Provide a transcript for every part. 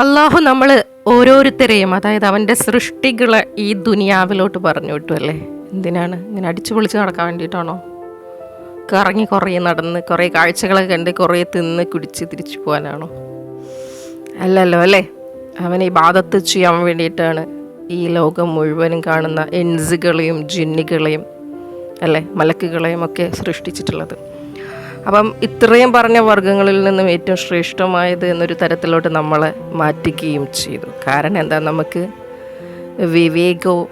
അള്ളാഹു നമ്മൾ ഓരോരുത്തരെയും അതായത് അവന്റെ സൃഷ്ടികളെ ഈ ദുനിയാവിലോട്ട് പറഞ്ഞു വിട്ടു അല്ലേ? എന്തിനാണ്? ഇങ്ങനെ അടിച്ചു പൊളിച്ച് നടക്കാൻ വേണ്ടിയിട്ടാണോ? കറങ്ങി കുറേ നടന്ന് കുറേ കാഴ്ചകളൊക്കെ കണ്ട് കുറേ തിന്ന് കുടിച്ച് തിരിച്ചു പോകാനാണോ? അല്ലല്ലോ അല്ലേ? അവനെ ബാധത്ത് ചെയ്യാൻ വേണ്ടിയിട്ടാണ് ഈ ലോകം മുഴുവനും കാണുന്ന എൻസുകളെയും ജിന്നുകളെയും അല്ലേ? മലക്കുകളെയും ഒക്കെ സൃഷ്ടിച്ചിട്ടുള്ളത്. അപ്പം ഇത്രയും പറഞ്ഞ വർഗങ്ങളിൽ നിന്നും ഏറ്റവും ശ്രേഷ്ഠമായത് എന്നൊരു തരത്തിലോട്ട് നമ്മളെ മാറ്റിക്കുകയും ചെയ്തു. കാരണം എന്താ? നമുക്ക് വിവേകവും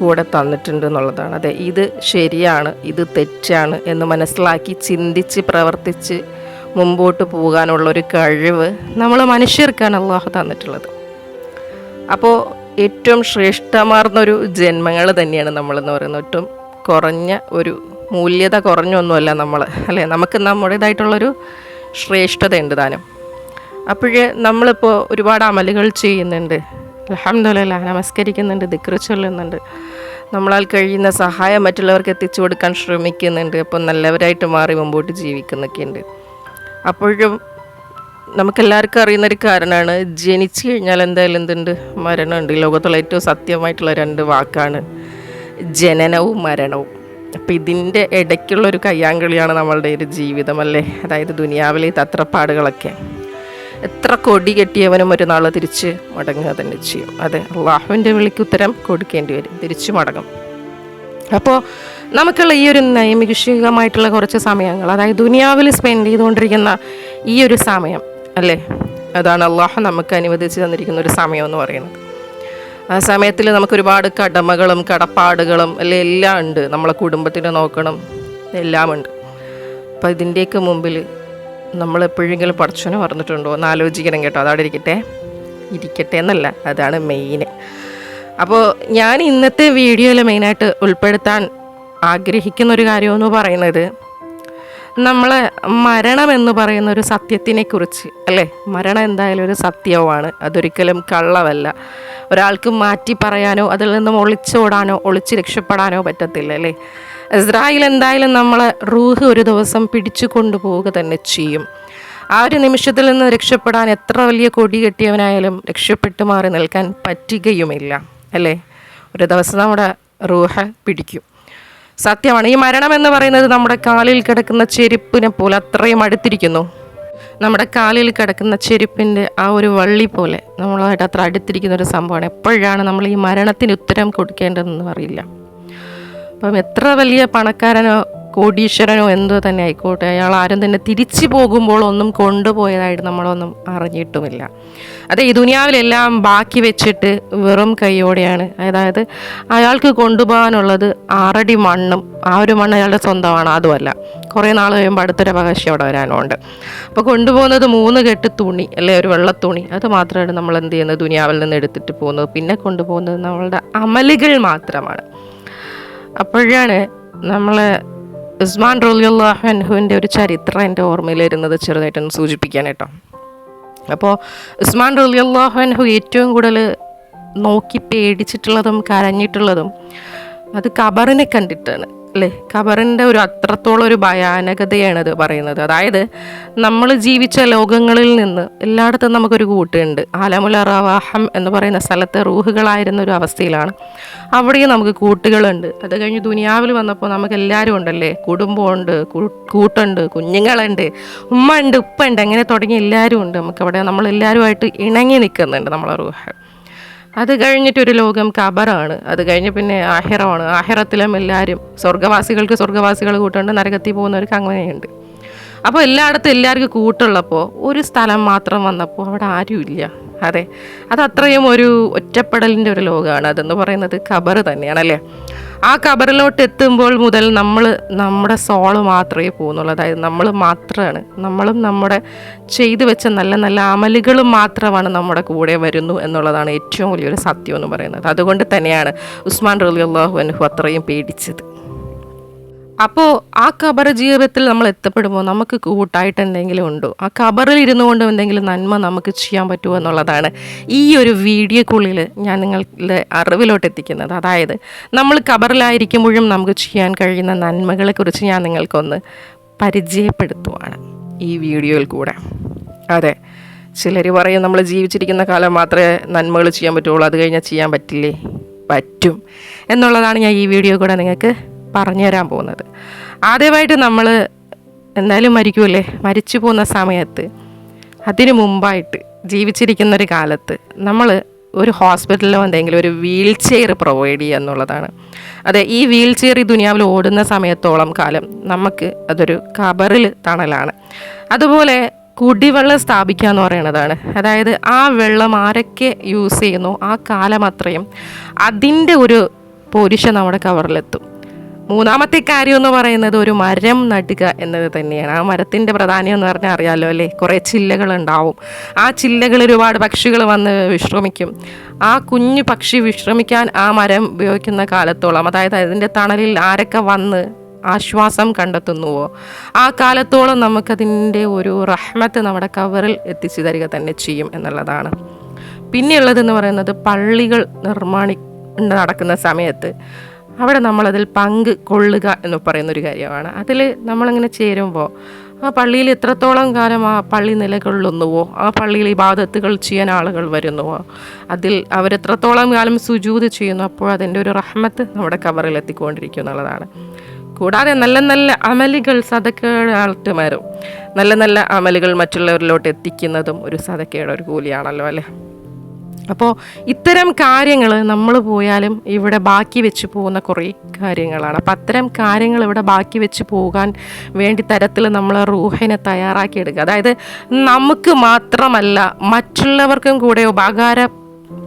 കൂടെ തന്നിട്ടുണ്ട് എന്നുള്ളതാണ്. അതെ ഇത് ശരിയാണ് ഇത് തെറ്റാണ് എന്ന് മനസ്സിലാക്കി ചിന്തിച്ച് പ്രവർത്തിച്ച് മുമ്പോട്ട് പോകാനുള്ള ഒരു കഴിവ് നമ്മൾ മനുഷ്യർക്കാണ് അള്ളാഹു തന്നിട്ടുള്ളത്. അപ്പോൾ ഏറ്റവും ശ്രേഷ്ഠമാർന്നൊരു ജന്മങ്ങൾ തന്നെയാണ് നമ്മളെന്ന് പറയുന്നത്. ഏറ്റവും കുറഞ്ഞ ഒരു മൂല്യത കുറഞ്ഞൊന്നുമല്ല നമ്മൾ അല്ലേ? നമുക്ക് നമ്മുടേതായിട്ടുള്ളൊരു ശ്രേഷ്ഠതയുണ്ട് താനും. അപ്പോഴേ നമ്മളിപ്പോൾ ഒരുപാട് അമലുകൾ ചെയ്യുന്നുണ്ട്. അലഹമ്മദില്ല നമസ്കരിക്കുന്നുണ്ട് ദിക്കറി ചൊല്ലുന്നുണ്ട്. നമ്മളാൽ കഴിയുന്ന സഹായം മറ്റുള്ളവർക്ക് എത്തിച്ചു കൊടുക്കാൻ ശ്രമിക്കുന്നുണ്ട്. അപ്പോൾ നല്ലവരായിട്ട് മാറി മുമ്പോട്ട് ജീവിക്കുന്നൊക്കെ ഉണ്ട് അപ്പോഴും നമുക്കെല്ലാവർക്കും അറിയുന്നൊരു കാരണമാണ് ജനിച്ചു കഴിഞ്ഞാൽ എന്തായാലും എന്തുണ്ട്? മരണമുണ്ട്. ലോകത്തുള്ള ഏറ്റവും സത്യമായിട്ടുള്ള രണ്ട് വാക്കാണ് ജനനവും മരണവും. അപ്പം ഇതിന്റെ ഇടയ്ക്കുള്ളൊരു കയ്യാങ്കളിയാണ് നമ്മളുടെ ഒരു ജീവിതം അല്ലേ? അതായത് ദുനിയാവിലെ തത്രപ്പാടുകളൊക്കെ. എത്ര കൊടി കെട്ടിയവനും ഒരു നാൾ തിരിച്ച് മടങ്ങുക തന്നെ ചെയ്യും. അതെ അള്ളാഹുവിന്റെ വിളിക്ക് ഉത്തരം കൊടുക്കേണ്ടി വരും. തിരിച്ചു മടങ്ങും. അപ്പോൾ നമുക്കുള്ള ഈ ഒരു നൈമിഷികമായിട്ടുള്ള കുറച്ച് സമയങ്ങൾ അതായത് ദുനിയാവിൽ സ്പെൻഡ് ചെയ്തുകൊണ്ടിരിക്കുന്ന ഈ ഒരു സമയം അല്ലേ? അതാണ് അള്ളാഹു നമുക്ക് അനുവദിച്ച് തന്നിരിക്കുന്ന ഒരു സമയം എന്ന് പറയുന്നത്. ആ സമയത്തിൽ നമുക്ക് ഒരുപാട് കടമകളും കടപ്പാടുകളും അല്ലെ എല്ലാം ഉണ്ട്. നമ്മളെ കുടുംബത്തിനെ നോക്കണം. എല്ലാം ഉണ്ട്. അപ്പം ഇതിന്റെയൊക്കെ മുമ്പിൽ നമ്മൾ എപ്പോഴെങ്കിലും പഠിച്ചോനെ പറഞ്ഞിട്ടുണ്ടോ? എന്ന് ആലോചിക്കണം കേട്ടോ. അതവിടെ ഇരിക്കട്ടെ. ഇരിക്കട്ടെ എന്നല്ല. അതാണ് മെയിൻ അപ്പോൾ ഞാൻ ഇന്നത്തെ വീഡിയോയിൽ മെയിനായിട്ട് ഉൾപ്പെടുത്താൻ ആഗ്രഹിക്കുന്ന ഒരു കാര്യമെന്ന് പറയുന്നത്. നമ്മളെ മരണം എന്ന് പറയുന്ന ഒരു സത്യത്തിനെ കുറിച്ച് അല്ലേ? മരണം എന്തായാലും ഒരു സത്യവുമാണ്. അതൊരിക്കലും കള്ളവല്ല. ഒരാൾക്ക് മാറ്റി പറയാനോ അതിൽ നിന്നും ഒളിച്ചോടാനോ ഒളിച്ച് രക്ഷപ്പെടാനോ പറ്റത്തില്ല അല്ലേ? ഇസ്രായേൽ എന്തായാലും നമ്മളെ റൂഹ് ഒരു ദിവസം പിടിച്ചു കൊണ്ടുപോവുക തന്നെ ചെയ്യും. ആ ഒരു നിമിഷത്തിൽ നിന്ന് രക്ഷപ്പെടാൻ എത്ര വലിയ കൊടി കെട്ടിയവനായാലും രക്ഷപ്പെട്ടു മാറി നിൽക്കാൻ പറ്റുകയുമില്ല അല്ലേ? ഒരു ദിവസം നമ്മുടെ റൂഹ പിടിക്കും. സത്യമാണ്. ഈ മരണം എന്ന് പറയുന്നത് നമ്മുടെ കാലിൽ കിടക്കുന്ന ചെരുപ്പിനെ പോലെ അത്രയും അടുത്തിരിക്കുന്നു. നമ്മുടെ കാലിൽ കിടക്കുന്ന ചെരുപ്പിന്റെ ആ ഒരു വള്ളി പോലെ നമ്മളായിട്ട് അത്ര അടുത്തിരിക്കുന്ന ഒരു സംഭവമാണ്. എപ്പോഴാണ് നമ്മൾ ഈ മരണത്തിന് ഉത്തരം കൊടുക്കേണ്ടതെന്ന് അറിയില്ല. അപ്പം എത്ര വലിയ പണക്കാരനോ കോടീശ്വരനോ എന്തോ തന്നെ ആയിക്കോട്ടെ അയാൾ ആരും തന്നെ തിരിച്ചു പോകുമ്പോൾ ഒന്നും കൊണ്ടുപോയതായിട്ട് നമ്മളൊന്നും അറിഞ്ഞിട്ടുമില്ല. അതെ ഈ ദുനിയാവിലെല്ലാം ബാക്കി വെച്ചിട്ട് വെറും കൈയോടെയാണ്. അതായത് അയാൾക്ക് കൊണ്ടുപോകാനുള്ളത് ആറടി മണ്ണും ആ ഒരു മണ്ണ് അയാളുടെ സ്വന്തമാണ് അതുമല്ല. കുറേ നാൾ കഴിയുമ്പോൾ അടുത്തൊരു അവകാശം അവിടെ വരാനുണ്ട്. അപ്പോൾ കൊണ്ടുപോകുന്നത് മൂന്ന് കെട്ട് തുണി അല്ലെ ഒരു വെള്ളത്തുണി. അത് മാത്രമാണ് നമ്മൾ എന്ത് ചെയ്യുന്നത് ദുനിയാവിൽ നിന്ന് എടുത്തിട്ട് പോകുന്നത്. പിന്നെ കൊണ്ടുപോകുന്നത് നമ്മളുടെ അമലുകൾ മാത്രമാണ്. അപ്പോഴാണ് നമ്മൾ ഉസ്മാൻ റോലിയുള്ളാഹുവിന്റെ ഒരു ചരിത്രം എന്റെ ഓർമ്മയിൽ വരുന്നത് ചെറുതായിട്ടൊന്ന് സൂചിപ്പിക്കാൻ കേട്ടോ. അപ്പോൾ ഉസ്മാൻ റോലിയുള്ളാഹുൻഹു ഏറ്റവും കൂടുതൽ നോക്കി പേടിച്ചിട്ടുള്ളതും കരഞ്ഞിട്ടുള്ളതും അത് കബറിനെ കണ്ടിട്ടാണ്. അല്ലേ ഖബറിന്റെ ഒരു അത്രത്തോളം ഒരു ഭയാനകതയാണ് അത് പറയുന്നത്. അതായത് നമ്മൾ ജീവിച്ച ലോകങ്ങളിൽ നിന്ന് എല്ലായിടത്തും നമുക്കൊരു കൂട്ടുണ്ട്. ആലമുല റവാഹം എന്ന് പറയുന്ന സ്ഥലത്തെ റൂഹുകളായിരുന്ന ഒരു അവസ്ഥയിലാണ്. അവിടെയും നമുക്ക് കൂട്ടുകളുണ്ട്. അത് കഴിഞ്ഞ് ദുനിയാവിൽ വന്നപ്പോൾ നമുക്ക് എല്ലാവരും ഉണ്ടല്ലേ? കുടുംബമുണ്ട് കൂട്ടുണ്ട് കുഞ്ഞുങ്ങളുണ്ട് ഉമ്മ ഉണ്ട് ഉപ്പ ഉണ്ട് അങ്ങനെ തുടങ്ങി എല്ലാവരും ഉണ്ട്. നമുക്കവിടെ നമ്മളെല്ലാവരുമായിട്ട് ഇണങ്ങി നിൽക്കുന്നുണ്ട് നമ്മളെ റൂഹ്. അത് കഴിഞ്ഞിട്ടൊരു ലോകം കബറാണ്. അത് കഴിഞ്ഞ് പിന്നെ ആഹിറമാണ്. ആഹിറത്തിലും എല്ലാവരും സ്വർഗവാസികൾക്ക് സ്വർഗവാസികൾ കൂട്ടുണ്ട് നരകത്തിൽ പോകുന്നവർക്ക് അങ്ങനെയുണ്ട്. അപ്പോൾ എല്ലായിടത്തും എല്ലാവർക്കും കൂട്ടുള്ളപ്പോൾ ഒരു സ്ഥലം മാത്രം വന്നപ്പോൾ അവിടെ ആരുമില്ല. അതെ. അതത്രയും ഒരു ഒറ്റപ്പെടലിന്റെ ഒരു ലോകമാണ്. അതെന്ന് പറയുന്നത് ഖബർ തന്നെയാണല്ലേ ആ ഖബറിലോട്ട് എത്തുമ്പോൾ മുതൽ നമ്മൾ നമ്മുടെ സോൾ മാത്രമേ പോകുന്നുള്ളൂ. അതായത് നമ്മൾ മാത്രമാണ് നമ്മളും നമ്മുടെ ചെയ്തു വെച്ച നല്ല നല്ല അമലുകളും മാത്രമാണ് നമ്മുടെ കൂടെ വരുന്നു എന്നുള്ളതാണ് ഏറ്റവും വലിയൊരു സത്യം എന്ന് പറയുന്നത്. അതുകൊണ്ട് തന്നെയാണ് ഉസ്മാൻ റലി അള്ളാഹു അനുഹു അത്രയും പേടിച്ചത്. അപ്പോൾ ആ ഖബർ ജീവിതത്തിൽ നമ്മൾ എത്തപ്പെടുമ്പോൾ നമുക്ക് കൂട്ടായിട്ട് എന്തെങ്കിലും ഉണ്ടോ? ആ കബറിൽ ഇരുന്നു കൊണ്ട് എന്തെങ്കിലും നന്മ നമുക്ക് ചെയ്യാൻ പറ്റുമോ എന്നുള്ളതാണ് ഈ ഒരു വീഡിയോക്കുള്ളിൽ ഞാൻ നിങ്ങളുടെ അറിവിലോട്ട് എത്തിക്കുന്നത്. അതായത് നമ്മൾ ഖബറിലായിരിക്കുമ്പോഴും നമുക്ക് ചെയ്യാൻ കഴിയുന്ന നന്മകളെക്കുറിച്ച് ഞാൻ നിങ്ങൾക്കൊന്ന് പരിചയപ്പെടുത്തുവാണ് ഈ വീഡിയോയിൽ കൂടെ. അതെ ചിലർ പറയും നമ്മൾ ജീവിച്ചിരിക്കുന്ന കാലം മാത്രമേ നന്മകൾ ചെയ്യാൻ പറ്റുള്ളൂ അത് കഴിഞ്ഞാൽ ചെയ്യാൻ പറ്റില്ലേ? പറ്റും. എന്നുള്ളതാണ് ഞാൻ ഈ വീഡിയോ കൂടെ നിങ്ങൾക്ക് പറഞ്ഞു തരാൻ പോകുന്നത്. ആദ്യമായിട്ട് നമ്മൾ എന്തായാലും മരിക്കുമല്ലേ മരിച്ചു പോകുന്ന സമയത്ത് അതിനു മുമ്പായിട്ട് ജീവിച്ചിരിക്കുന്ന ഒരു കാലത്ത് നമ്മൾ ഒരു ഹോസ്പിറ്റലിലോ എന്തെങ്കിലും ഒരു വീൽ ചെയർ പ്രൊവൈഡ് ചെയ്യുക എന്നുള്ളതാണ്. അതെ ഈ വീൽ ചെയർ ഈ ദുനിയാവിൽ ഓടുന്ന സമയത്തോളം കാലം നമുക്ക് അതൊരു കബറിൽ തണലാണ്. അതുപോലെ കുടിവെള്ളം സ്ഥാപിക്കുക എന്ന് പറയുന്നതാണ്. അതായത് ആ വെള്ളം ആരൊക്കെ യൂസ് ചെയ്യുന്നു ആ കാലം അത്രയും അതിന്റെ ഒരു പോരിശ നമ്മുടെ കവറിലെത്തും. മൂന്നാമത്തെ കാര്യം എന്ന് പറയുന്നത് ഒരു മരം നടുക എന്നത് തന്നെയാണ്. ആ മരത്തിന്റെ പ്രാധാന്യം എന്ന് പറഞ്ഞാൽ അറിയാമല്ലോ അല്ലേ? കുറേ ചില്ലകൾ ഉണ്ടാവും ആ ചില്ലകൾ ഒരുപാട് പക്ഷികൾ വന്ന് വിശ്രമിക്കും. ആ കുഞ്ഞു പക്ഷി വിശ്രമിക്കാൻ ആ മരം ഉപയോഗിക്കുന്ന കാലത്തോളം അതായത് അതിന്റെ തണലിൽ ആരൊക്കെ വന്ന് ആശ്വാസം കണ്ടെത്തുന്നുവോ ആ കാലത്തോളം നമുക്കതിന്റെ ഒരു റഹ്മത്ത് നമ്മുടെ കവറിൽ എത്തിച്ചു തരിക തന്നെ ചെയ്യും എന്നുള്ളതാണ്. പിന്നെയുള്ളതെന്ന് പറയുന്നത് പള്ളികൾ നിർമ്മാണി നടക്കുന്ന സമയത്ത് അവിടെ നമ്മളതിൽ പങ്ക് കൊള്ളുക എന്ന് പറയുന്നൊരു കാര്യമാണ്. അതിൽ നമ്മളിങ്ങനെ ചേരുമ്പോൾ ആ പള്ളിയിൽ എത്രത്തോളം കാലം ആ പള്ളി നിലകൊള്ളുന്നുവോ ആ പള്ളിയിൽ ഇബാദത്തുകൾ ചെയ്യാൻ ആളുകൾ വരുന്നുവോ അതിൽ അവരെത്രത്തോളം കാലം സുജൂത് ചെയ്യുന്നു അപ്പോൾ അതിന്റെ ഒരു റഹ്മത്ത് നമ്മുടെ കവറിൽ എത്തിക്കൊണ്ടിരിക്കും എന്നുള്ളതാണ്. കൂടാതെ നല്ല നല്ല അമലുകൾ സതക്കയുടെ ആൾട്ടുമാരും നല്ല നല്ല അമലുകൾ മറ്റുള്ളവരിലോട്ട് എത്തിക്കുന്നതും ഒരു സതക്കയുടെ ഒരു കൂലിയാണല്ലോ അല്ലേ? അപ്പോൾ ഇത്തരം കാര്യങ്ങൾ നമ്മൾ പോയാലും ഇവിടെ ബാക്കി വെച്ച് പോകുന്ന കുറേ കാര്യങ്ങളാണ്. അപ്പം അത്തരം കാര്യങ്ങൾ ഇവിടെ ബാക്കി വെച്ച് പോകാൻ വേണ്ടി തരത്തിൽ നമ്മൾ റൂഹിനെ തയ്യാറാക്കിയെടുക്കുക. അതായത് നമുക്ക് മാത്രമല്ല മറ്റുള്ളവർക്കും കൂടെ ഉപകാര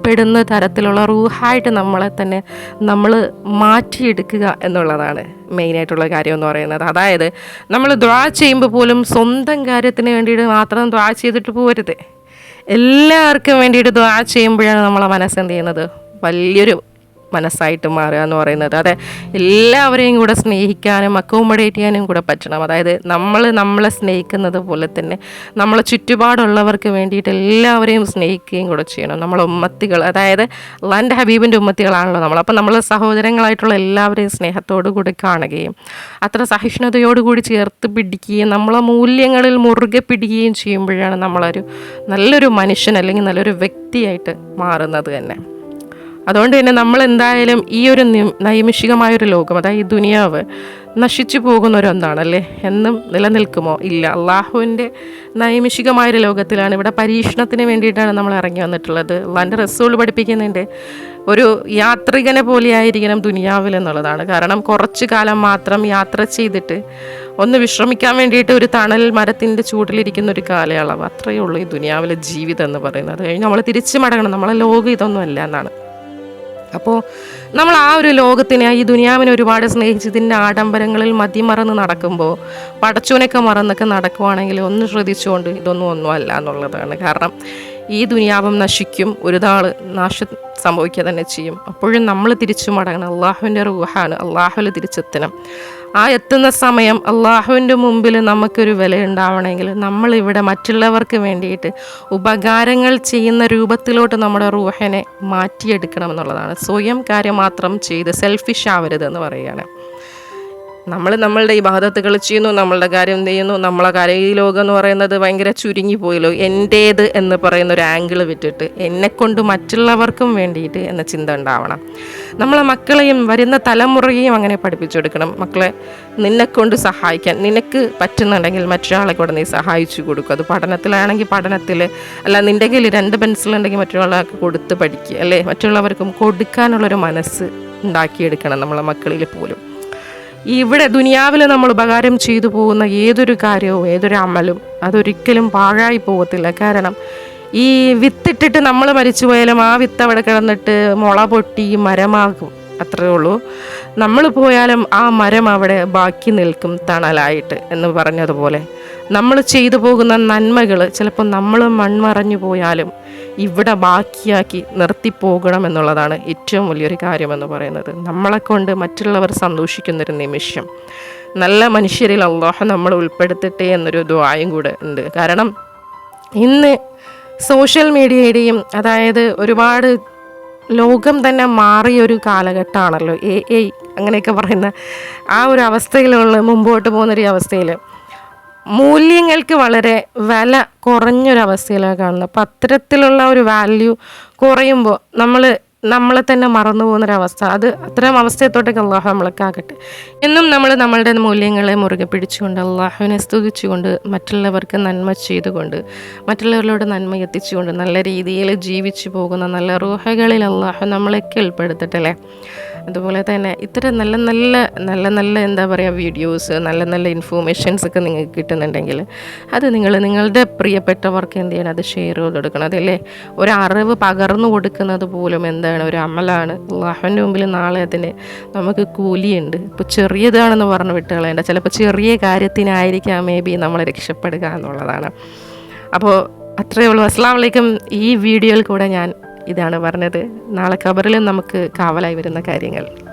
പ്പെടുന്ന തരത്തിലുള്ള റൂഹായിട്ട് നമ്മളെ തന്നെ നമ്മൾ മാറ്റിയെടുക്കുക എന്നുള്ളതാണ് മെയിനായിട്ടുള്ള കാര്യം എന്ന് പറയുന്നത്. അതായത് നമ്മൾ ദ്വാ ചെയ്യുമ്പോൾ പോലും സ്വന്തം കാര്യത്തിന് വേണ്ടിയിട്ട് മാത്രം ദ്വാ ചെയ്തിട്ട് പോരുത് എല്ലാവർക്കും വേണ്ടിയിട്ട് ദ്വാ ചെയ്യുമ്പോഴാണ് നമ്മളെ മനസ്സെന്ത് ചെയ്യുന്നത്? വലിയൊരു മനസ്സായിട്ട് മാറുക എന്ന് പറയുന്നത്. അതെ എല്ലാവരെയും കൂടെ സ്നേഹിക്കാനും അക്കോമഡേറ്റ് ചെയ്യാനും കൂടെ പറ്റണം. അതായത് നമ്മൾ നമ്മളെ സ്നേഹിക്കുന്നത് പോലെ തന്നെ നമ്മളെ ചുറ്റുപാടുള്ളവർക്ക് വേണ്ടിയിട്ട് എല്ലാവരെയും സ്നേഹിക്കുകയും കൂടെ ചെയ്യണം. നമ്മളെ ഉമ്മത്തികൾ അതായത് അള്ളാന്റെ ഹബീബിന്റെ ഉമ്മത്തികളാണല്ലോ നമ്മൾ. അപ്പോൾ നമ്മൾ സഹോദരങ്ങളായിട്ടുള്ള എല്ലാവരെയും സ്നേഹത്തോടു കൂടി കാണുകയും അത്ര സഹിഷ്ണുതയോടുകൂടി ചേർത്ത് പിടിക്കുകയും നമ്മളെ മൂല്യങ്ങളിൽ മുറുകെ പിടിക്കുകയും ചെയ്യുമ്പോഴാണ് നമ്മളൊരു നല്ലൊരു മനുഷ്യൻ അല്ലെങ്കിൽ നല്ലൊരു വ്യക്തിയായിട്ട് മാറുന്നത് തന്നെ. അതുകൊണ്ട് തന്നെ നമ്മൾ എന്തായാലും ഈ ഒരു നൈമിഷികമായൊരു ലോകം അതായത് ഈ ദുനിയാവ് നശിച്ചു പോകുന്ന ഒരു ഒന്നാണല്ലേ എന്നും നിലനിൽക്കുമോ? ഇല്ല. അള്ളാഹുവിന്റെ നൈമിഷികമായൊരു ലോകത്തിലാണ്. ഇവിടെ പരീക്ഷണത്തിന് വേണ്ടിയിട്ടാണ് നമ്മൾ ഇറങ്ങി വന്നിട്ടുള്ളത്. അള്ളാന്റെ റസൂൾ പഠിപ്പിക്കുന്നുണ്ട്. ഒരു യാത്രികനെ പോലെയായിരിക്കണം ദുനിയാവിൽ എന്നുള്ളതാണ്. കാരണം കുറച്ച് കാലം മാത്രം യാത്ര ചെയ്തിട്ട് ഒന്ന് വിശ്രമിക്കാൻ വേണ്ടിയിട്ട് ഒരു തണൽ മരത്തിന്റെ ചൂടിലിരിക്കുന്ന ഒരു കാലയളവ്. അത്രയേ ഉള്ളൂ ഈ ദുനിയാവിലെ ജീവിതം എന്ന് പറയുന്നത്. കഴിഞ്ഞ് നമ്മൾ തിരിച്ചു മടങ്ങണം. നമ്മളെ ലോകം ഇതൊന്നും അല്ല എന്നാണ്. അപ്പോൾ നമ്മൾ ആ ഒരു ലോകത്തിനെ ഈ ദുനിയാവിനെ ഒരുപാട് സ്നേഹിച്ചതിന്റെ ആഡംബരങ്ങളിൽ മതിമറന്ന് നടക്കുമ്പോൾ പടച്ചോനൊക്കെ മറന്നൊക്കെ നടക്കുവാണെങ്കിൽ ഒന്ന് ശ്രദ്ധിച്ചുകൊണ്ട് ഇതൊന്നും ഒന്നും അല്ല എന്നുള്ളതാണ് കാരണം ഈ ദുനിയാവം നശിക്കും ഒരു നാൾ നാശം സംഭവിക്കുക തന്നെ ചെയ്യും. അപ്പോഴും നമ്മൾ തിരിച്ചു മടങ്ങണം അള്ളാഹുവിന്റെ റൂഹാണ് അള്ളാഹുവിൽ തിരിച്ചെത്തണം. ആ എത്തുന്ന സമയം അള്ളാഹുവിന്റെ മുമ്പിൽ നമുക്കൊരു വില ഉണ്ടാവണമെങ്കിൽ നമ്മളിവിടെ മറ്റുള്ളവർക്ക് വേണ്ടിയിട്ട് ഉപകാരങ്ങൾ ചെയ്യുന്ന രൂപത്തിലോട്ട് നമ്മുടെ റൂഹനെ മാറ്റിയെടുക്കണം എന്നുള്ളതാണ്. സ്വയം കാര്യം മാത്രം ചെയ്ത് സെൽഫിഷ് ആവരുത് എന്ന് പറയുകയാണ്. നമ്മൾ നമ്മളുടെ ഈ ഭാഗത്ത് ചെയ്യുന്നു നമ്മളുടെ കാര്യം ചെയ്യുന്നു നമ്മളെ കാര്യം ഈ ലോകം എന്ന് പറയുന്നത് ഭയങ്കര ചുരുങ്ങി പോയല്ലോ. എന്റേത് എന്ന് പറയുന്ന ഒരു ആംഗിൾ വിട്ടിട്ട് എന്നെക്കൊണ്ട് മറ്റുള്ളവർക്കും വേണ്ടിയിട്ട് എന്ന ചിന്ത ഉണ്ടാവണം. നമ്മളെ മക്കളെയും വരുന്ന തലമുറയെയും അങ്ങനെ പഠിപ്പിച്ചെടുക്കണം മക്കളെ നിന്നെക്കൊണ്ട് സഹായിക്കാൻ നിനക്ക് പറ്റുന്നുണ്ടെങ്കിൽ മറ്റൊരാളെ കൂടെ നീ സഹായിച്ചു കൊടുക്കും. അത് പഠനത്തിലാണെങ്കിൽ പഠനത്തിൽ അല്ല നിന്റെ കയ്യിൽ രണ്ട് പെൻസിലുണ്ടെങ്കിൽ മറ്റൊരാൾക്ക് കൊടുത്ത് പഠിക്കുക അല്ലേ? മറ്റുള്ളവർക്കും കൊടുക്കാനുള്ളൊരു മനസ്സ് ഉണ്ടാക്കിയെടുക്കണം നമ്മളെ മക്കളിൽ പോലും. ഇവിടെ ദുനിയാവിൽ നമ്മൾ ഉപകാരം ചെയ്തു പോകുന്ന ഏതൊരു കാര്യവും ഏതൊരു അമലും അതൊരിക്കലും പാഴായി പോകത്തില്ല. കാരണം ഈ വിത്തിട്ടിട്ട് നമ്മൾ മരിച്ചു പോയാലും ആ വിത്ത് അവിടെ കിടന്നിട്ട് മുള പൊട്ടി മരമാകും. അത്രേ ഉള്ളൂ. നമ്മൾ പോയാലും ആ മരം അവിടെ ബാക്കി നിൽക്കും തണലായിട്ട് എന്ന് പറഞ്ഞതുപോലെ. നമ്മൾ ചെയ്തു പോകുന്ന നന്മകൾ ചിലപ്പോൾ നമ്മൾ മൺമറഞ്ഞു പോയാലും ഇവിടെ ബാക്കിയാക്കി നിർത്തിപ്പോകണം എന്നുള്ളതാണ് ഏറ്റവും വലിയൊരു കാര്യമെന്ന് പറയുന്നത്. നമ്മളെ കൊണ്ട് മറ്റുള്ളവർ സന്തോഷിക്കുന്നൊരു നിമിഷം. നല്ല മനുഷ്യരിൽ അള്ളാഹ നമ്മൾ ഉൾപ്പെടുത്തട്ടെ എന്നൊരു ദ്വായം കൂടെ ഉണ്ട്. കാരണം ഇന്ന് സോഷ്യൽ മീഡിയയുടെയും അതായത് ഒരുപാട് ലോകം തന്നെ മാറിയ ഒരു കാലഘട്ടമാണല്ലോ. എ എ അങ്ങനെയൊക്കെ പറയുന്ന ആ ഒരു അവസ്ഥയിലുള്ള മുമ്പോട്ട് പോകുന്നൊരു അവസ്ഥയിൽ മൂല്യങ്ങൾക്ക് വളരെ വില കുറഞ്ഞൊരവസ്ഥയിലാണ് കാണുന്നത്. അപ്പം അത്തരത്തിലുള്ള ഒരു വാല്യൂ കുറയുമ്പോൾ നമ്മൾ നമ്മളെ തന്നെ മറന്നു പോകുന്നൊരവസ്ഥ. അത് അത്തരം അവസ്ഥയത്തോട്ടേക്ക് അള്ളാഹു നമ്മളൊക്കെ ആകട്ടെ എന്നും നമ്മൾ നമ്മളുടെ മൂല്യങ്ങളെ മുറുകെ പിടിച്ചുകൊണ്ട് അള്ളാഹുവിനെ സ്തുതിച്ചുകൊണ്ട് മറ്റുള്ളവർക്ക് നന്മ ചെയ്തുകൊണ്ട് മറ്റുള്ളവരിലോട് നന്മ എത്തിച്ചുകൊണ്ട് നല്ല രീതിയിൽ ജീവിച്ചു പോകുന്ന നല്ല റൂഹകളിൽ അള്ളാഹു നമ്മളെയൊക്കെ ഉൾപ്പെടുത്തട്ടെ അതുപോലെ തന്നെ ഇത്തരം നല്ല നല്ല നല്ല നല്ല എന്താ പറയുക വീഡിയോസ് നല്ല നല്ല ഇൻഫോർമേഷൻസ് ഒക്കെ നിങ്ങൾക്ക് കിട്ടുന്നുണ്ടെങ്കിൽ അത് നിങ്ങൾ നിങ്ങളുടെ പ്രിയപ്പെട്ടവർക്ക് എന്ത് ചെയ്യണം? അത് ഷെയർ ചെയ്ത് കൊടുക്കണം. അതല്ലേ? ഒരു അറിവ് പകർന്നു കൊടുക്കുന്നത് പോലും എന്താണ്? ഒരു അമലാണ്. അള്ളാഹുവിന്റെ മുമ്പിൽ നാളെ അതിന് നമുക്ക് കൂലിയുണ്ട്. ഇപ്പോൾ ചെറിയതാണെന്ന് പറഞ്ഞ് വിട്ടുകളേണ്ട ചിലപ്പോൾ ചെറിയ കാര്യത്തിനായിരിക്കാം മേ ബി നമ്മൾ രക്ഷപ്പെടുക എന്നുള്ളതാണ്. അപ്പോൾ അത്രയേ ഉള്ളൂ. അസ്സാം വലൈക്കും ഈ വീഡിയോയിൽ കൂടെ ഞാൻ ഇതാണ് പറഞ്ഞത്. നാളെ ഖബറിലും നമുക്ക് കാവലായി വരുന്ന കാര്യങ്ങൾ.